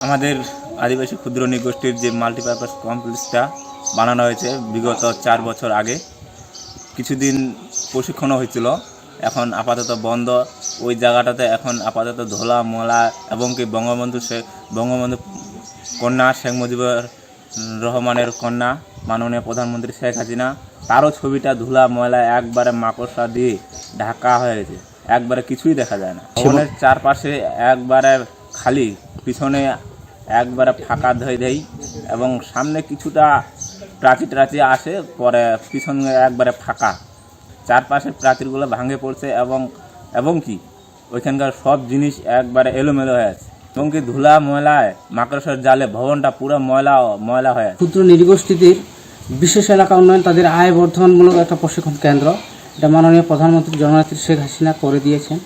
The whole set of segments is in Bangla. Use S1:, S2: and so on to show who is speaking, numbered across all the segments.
S1: আমাদের আদিবাসী ক্ষুদ্র নৃগোষ্ঠীর যে মাল্টিপারপাস কমপ্লেক্সটা বানানো হয়েছে বিগত চার বছর আগে কিছুদিন প্রশিক্ষণও হয়েছিল। এখন আপাতত বন্ধ। ওই জায়গাটাতে এখন আপাতত ধোলা মোলা এবং কি বঙ্গবন্ধু শেখ বঙ্গবন্ধু কন্যা শেখ মুজিবুর রহমানের কন্যা মাননীয় প্রধানমন্ত্রী শেখ হাসিনা তারও ছবিটা ধুলা ময়লা একবারে মাকড়সা দিয়ে ঢাকা হয়ে গেছে। একবারে কিছুই দেখা যায় না। ভবনের চারপাশে একবারে খালি পিছনে একবারে ফাঁকা ধরে দেই এবং সামনে কিছুটা প্রাচীর টাচি আসে পরে পিছনে একবারে ফাঁকা। চারপাশের প্রাচীরগুলো ভাঙে পড়ছে এবং এবং কি? ওইখানকার সব জিনিস একবারে এলোমেলো হয়ে আছে। এবং কি ধুলা ময়লায় মাকড়সার জালে, ভবনটা পুরো ময়লা ময়লা হয়ে
S2: ক্ষুদ্র নৃগোষ্ঠীদের বিশেষ এলাকা উন্নয়ন তাদের আয় বর্ধমানমূলক একটা প্রশিক্ষণ কেন্দ্র। এটা মাননীয় প্রধানমন্ত্রী জননেত্রী শেখ হাসিনা করে দিয়েছেন।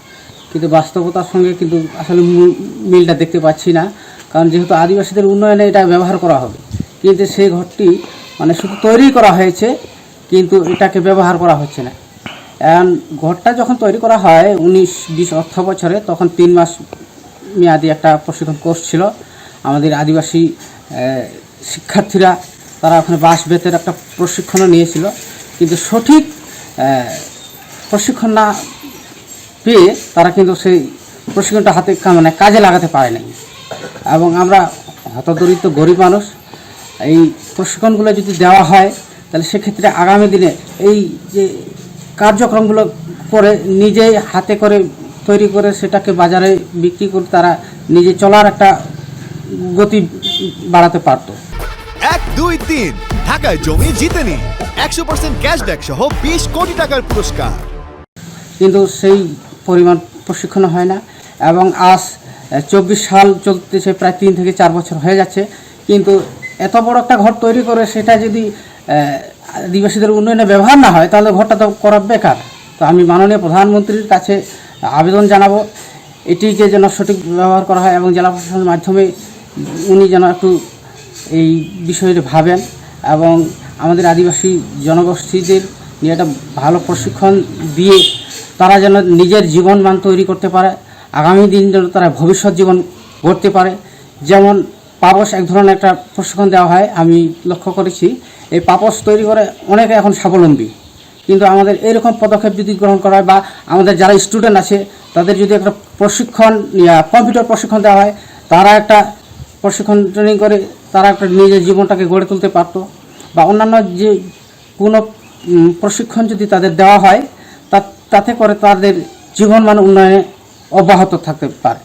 S2: কিন্তু বাস্তবতার সঙ্গে কিন্তু আসলে মূল- মিলটা দেখতে পাচ্ছি না। কারণ যেহেতু আদিবাসীদের উন্নয়নে এটা ব্যবহার করা হবে। কিন্তু সেই ঘরটি মানে শুধু তৈরি করা হয়েছে, কিন্তু এটাকে ব্যবহার করা হচ্ছে না। এখন ঘরটা যখন তৈরি করা হয়, উনিশ বিশ অর্থ বছরে, তখন তিন মাস মেয়াদি একটা প্রশিক্ষণ কোর্স ছিল। আমাদের আদিবাসী শিক্ষার্থীরা তারা ওখানে বাঁশ বেতের একটা প্রশিক্ষণও নিয়েছিল। কিন্তু সঠিক প্রশিক্ষণ না পেয়ে তারা কিন্তু সেই প্রশিক্ষণটা হাতে মানে কাজে লাগাতে পারে নাই এবং আমরা হতদরিদ্র গরিব মানুষ এই প্রশিক্ষণগুলো যদি দেওয়া হয় তাহলে সেক্ষেত্রে আগামী দিনে এই যে কার্যক্রমগুলো করে নিজেই হাতে করে তৈরি করে সেটাকে বাজারে বিক্রি করে তারা নিজে চলার একটা গতি বাড়াতে পারতো।
S3: এক দুই তিন। ঢাকায় জমি জিতে নিন একশো পার্সেন্ট ক্যাশব্যাক সহ বিশ কোটি টাকার পুরস্কার।
S2: কিন্তু সেই পরিমাণ প্রশিক্ষণ হয় না এবং আজ চব্বিশ সাল চলতেছে, প্রায় তিন থেকে চার বছর হয়ে যাচ্ছে। কিন্তু এত বড় একটা ঘর তৈরি করে সেটা যদি আদিবাসীদের উন্নয়নে ব্যবহার না হয়, তাহলে ঘরটা তো করা বেকার। তো আমি মাননীয় প্রধানমন্ত্রীর কাছে আবেদন জানাব, এটিকে যেন সঠিক ব্যবহার করা হয় এবং জেলা প্রশাসনের মাধ্যমে উনি যেন একটু এই বিষয়ে ভাবেন এবং আমাদের আদিবাসী জনগোষ্ঠীদের নিয়ে একটা ভালো প্রশিক্ষণ দিয়ে তারা যেন নিজের জীবন মান তৈরি করতে পারে। আগামী দিন যেন তারা ভবিষ্যৎ জীবন গড়তে পারে। যেমন পাপস এক ধরনের একটা প্রশিক্ষণ দেওয়া হয়, আমি লক্ষ্য করেছি। এই পাপস তৈরি করে অনেকে এখন স্বাবলম্বী। কিন্তু আমাদের এরকম পদক্ষেপ যদি গ্রহণ করা হয় বা আমাদের যারা স্টুডেন্ট আছে, তাদের যদি একটা প্রশিক্ষণ কম্পিউটার প্রশিক্ষণ দেওয়া হয়, তারা একটা প্রশিক্ষণ ট্রেনিং করে তারা একটা নিজের জীবনটাকে গড়ে তুলতে পারতো। বা অন্যান্য যে কোনো প্রশিক্ষণ যদি তাদের দেওয়া হয় তাতে করে তাদের জীবন জীবনমান উন্নয়নে অব্যাহত থাকতে পারে।